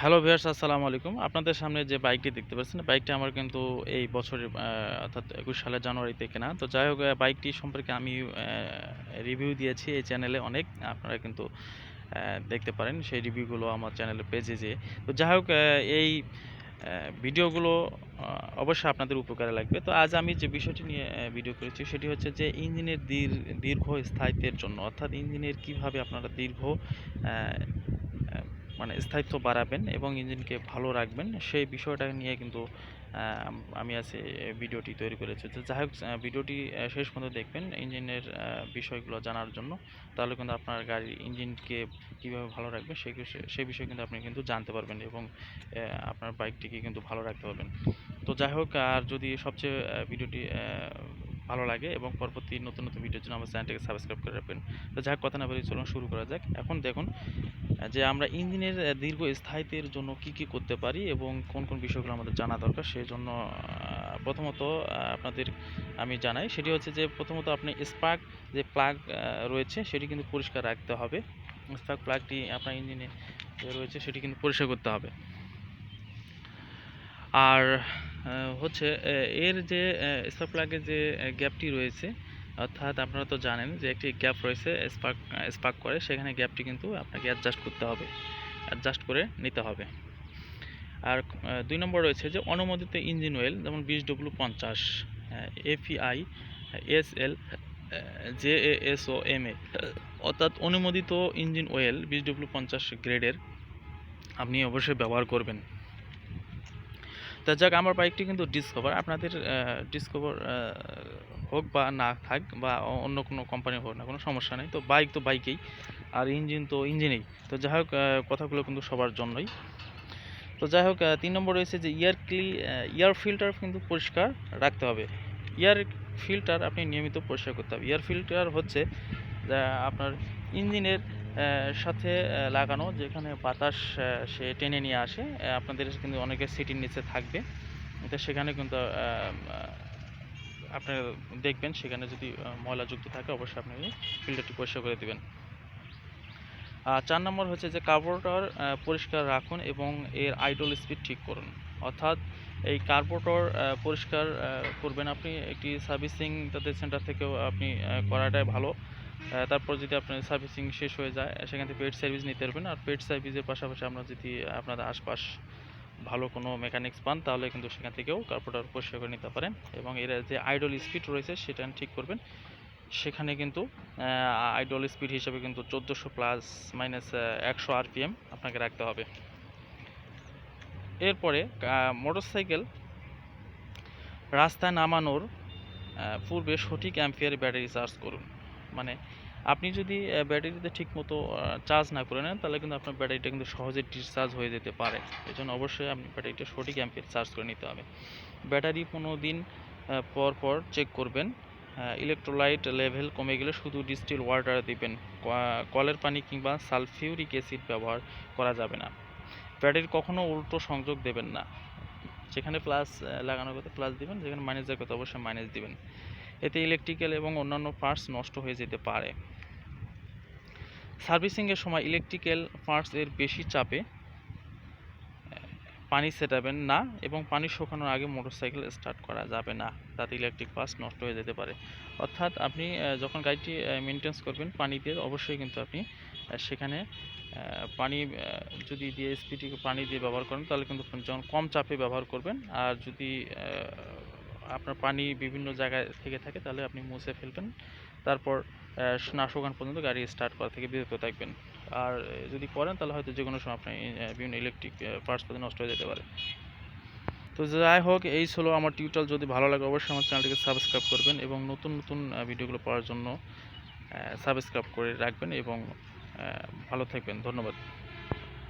Hello viewers আসসালামু আলাইকুম। আপনাদের সামনে যে বাইকটি দেখতে পাচ্ছেন বাইকটি আমার কিন্তু এই বছরের অর্থাৎ একুশ সালের জানুয়ারিতে কেনা। তো যাই হোক বাইকটি সম্পর্কে আমি রিভিউ দিয়েছি এই চ্যানেলে অনেক। আপনারা কিন্তু দেখতে পারেন সেই রিভিউগুলো আমার চ্যানেলের পেজে যে। তো যাই হোক এই ভিডিওগুলো অবশ্যই আপনাদের উপকারে লাগবে। তো আজ আমি যে বিষয়টি নিয়ে ভিডিও করেছি সেটি হচ্ছে যে ইঞ্জিনের দীর- দীর্ঘ স্থায়িত্বের জন্য, অর্থাৎ ইঞ্জিনের কীভাবে আপনারা দীর্ঘ মানে স্থায়িত্ব বাড়াবেন এবং ইঞ্জিনকে ভালো রাখবেন, সেই বিষয়টা নিয়ে কিন্তু আমি আজকে ভিডিওটি তৈরি করেছি। তো যাই হোক ভিডিওটি শেষ পর্যন্ত দেখবেন ইঞ্জিনের বিষয়গুলো জানার জন্য। তাহলে কিন্তু আপনার গাড়ির ইঞ্জিনকে কীভাবে ভালো রাখবে সেই সেই বিষয়ে কিন্তু আপনি কিন্তু জানতে পারবেন এবং আপনার বাইকটিকে কিন্তু ভালো রাখতে পারবেন। তো যাই হোক, আর যদি সবচেয়ে ভিডিওটি ভালো লাগে এবং পরবর্তী নতুন নতুন ভিডিওর জন্য আমার চ্যানেলটিকে সাবস্ক্রাইব করে রাখবেন। তো যাই হোক কথা না বলে চলুন শুরু করা যাক। এখন দেখুন যে আমরা ইঞ্জিনের দীর্ঘ স্থায়িত্বের জন্য কি কি করতে পারি এবং কোন কোন বিষয়গুলো আমাদের জানা দরকার সেই জন্য প্রথমত আপনাদের আমি জানাই। সেটি হচ্ছে যে প্রথমত আপনি স্পার্ক যে প্লাগ রয়েছে সেটি কিন্তু পরিষ্কার রাখতে হবে। স্পার্ক প্লাগটি আপনার ইঞ্জিনে রয়েছে সেটি কিন্তু পরিষ্কার করতে হবে। আর হচ্ছে এর যে স্পার্ক প্লাগের যে গ্যাপটি রয়েছে, অর্থাৎ আপনারা তো জানেন যে একটি গ্যাপ রয়েছে স্পার্ক স্পার্ক করে, সেখানে গ্যাপটি কিন্তু আপনাকে অ্যাডজাস্ট করতে হবে অ্যাডজাস্ট করে নিতে হবে। আর দুই নম্বর রয়েছে যে অনুমোদিত ইঞ্জিন অয়েল যেমন বিশ ডব্লিউ পঞ্চাশ API S L J S O M A অর্থাৎ অনুমোদিত ইঞ্জিন অয়েল বিশ ডব্লিউ পঞ্চাশ গ্রেডের আপনি অবশ্যই ব্যবহার করবেন। তা যাক, আমার বাইকটি কিন্তু ডিসকভার আপনাদের ডিসকভার হোক বা না থাক বা অন্য কোনো কোম্পানি হোক না কোনো সমস্যা নেই। তো বাইক তো বাইকেই আর ইঞ্জিন তো ইঞ্জিনেই তো যাই হোক কথাগুলো কিন্তু সবার জন্যই। তো যাই হোক তিন নম্বর রয়েছে যে ইয়ার ক্লি ইয়ার ফিল্টার কিন্তু পরিষ্কার রাখতে হবে। ইয়ার ফিল্টার আপনি নিয়মিত পরিষ্কার করতে হবে। ইয়ার ফিল্টার হচ্ছে আপনার ইঞ্জিনের সাথে লাগানো যেখানে বাতাস সে টেনে নিয়ে আসে আপনাদের কিন্তু অনেকের সিটির নিচে থাকবে। তো সেখানে কিন্তু আহ, দেখবেন সেখানে যদি ময়লাযুক্ত থাকে অবশ্যই আপনি ফিল্টারটি পরিষ্কার করে দেবেন। চার নম্বর হচ্ছে যে কার্বোরেটর পরিষ্কার রাখুন এবং এর আইডল স্পিড ঠিক করুন। অর্থাৎ এই কার্বোরেটর পরিষ্কার করবেন আপনি। একটি সার্ভিসিং তাদের সেন্টার থেকেও আপনি করাটাই ভালো। তারপর যদি আপনার সার্ভিসিং শেষ হয়ে যায়, সেখান থেকে পেড সার্ভিস নিতে পারবেন। আর পেড সার্ভিসের পাশাপাশি আপনার যদি আপনাদের আশপাশ ভালো কোনো মেকানিক্স পান, তাহলে কিন্তু সেখান থেকেও কার্বোরেটর পরিষ্কার করে নিতে পারেন। এবং এর যে আইডল স্পিড রয়েছে, সেটা ঠিক করবেন। সেখানে কিন্তু আইডল স্পিড হিসেবে কিন্তু চোদ্দোশো প্লাস মাইনাস একশো আরপিএম আপনাকে রাখতে হবে। এরপরে মোটরসাইকেল রাস্তায় নামানোর পূর্বে সঠিক অ্যাম্পিয়ার ব্যাটারি চার্জ করুন। মানে আপনি যদি ব্যাটারিতে ঠিকমতো চার্জ না করে নেন, তাহলে কিন্তু আপনার ব্যাটারিটা কিন্তু সহজে ডিসচার্জ হয়ে যেতে পারে। এই জন্য অবশ্যই আপনি ব্যাটারিটা সঠিক অ্যাম্পিয়ার চার্জ করে নিতে হবে। ব্যাটারি পনেরো দিন পর পর চেক করবেন। ইলেকট্রোলাইট লেভেল কমে গেলে শুধু ডিস্টিল ওয়াটার দিবেন। কলের পানি কিংবা সালফিউরিক অ্যাসিড ব্যবহার করা যাবে না। ব্যাটারি কখনো উল্টো সংযোগ দেবেন না। যেখানে প্লাস লাগানোর কথা প্লাস দিবেন, যেখানে মাইনাস দেওয়ার কথা অবশ্যই মাইনাস দিবেন। এতে ইলেকট্রিক্যাল এবং অন্যান্য পার্টস নষ্ট হয়ে যেতে পারে। সার্ভিসিংয়ের সময় ইলেকট্রিক্যাল পার্টস এর বেশি চাপে পানি ছেটাবেন না এবং পানি শুকানোর আগে মোটরসাইকেল স্টার্ট করা যাবে না। তাতে ইলেকট্রিক পার্টস নষ্ট হয়ে যেতে পারে। অর্থাৎ আপনি যখন গাড়িটি মেনটেন্স করবেন পানি দিয়ে অবশ্যই কিন্তু আপনি সেখানে পানি যদি দিয়ে স্পিডি পানি দিয়ে ব্যবহার করেন, তাহলে কিন্তু যখন কম চাপে ব্যবহার করবেন, আর যদি আপনার পানি বিভিন্ন জায়গায় থেকে থাকে তাহলে আপনি মুছে ফেলবেন। তারপর না পর্যন্ত গাড়ি স্টার্ট করা থেকে বিরত থাকবেন। আর যদি করেন তাহলে হয়তো যে কোনো সময় আপনার আহ, বিভিন্ন ইলেকট্রিক পার্টস পাতি নষ্ট হয়ে যেতে পারে। তো যাই হোক এই ছিল আমার টিউটোরিয়াল যদি ভালো লাগে অবশ্যই আমার চ্যানেলটিকে সাবস্ক্রাইব করবেন এবং নতুন নতুন ভিডিওগুলো পাওয়ার জন্য সাবস্ক্রাইব করে রাখবেন এবং ভালো থাকবেন। ধন্যবাদ।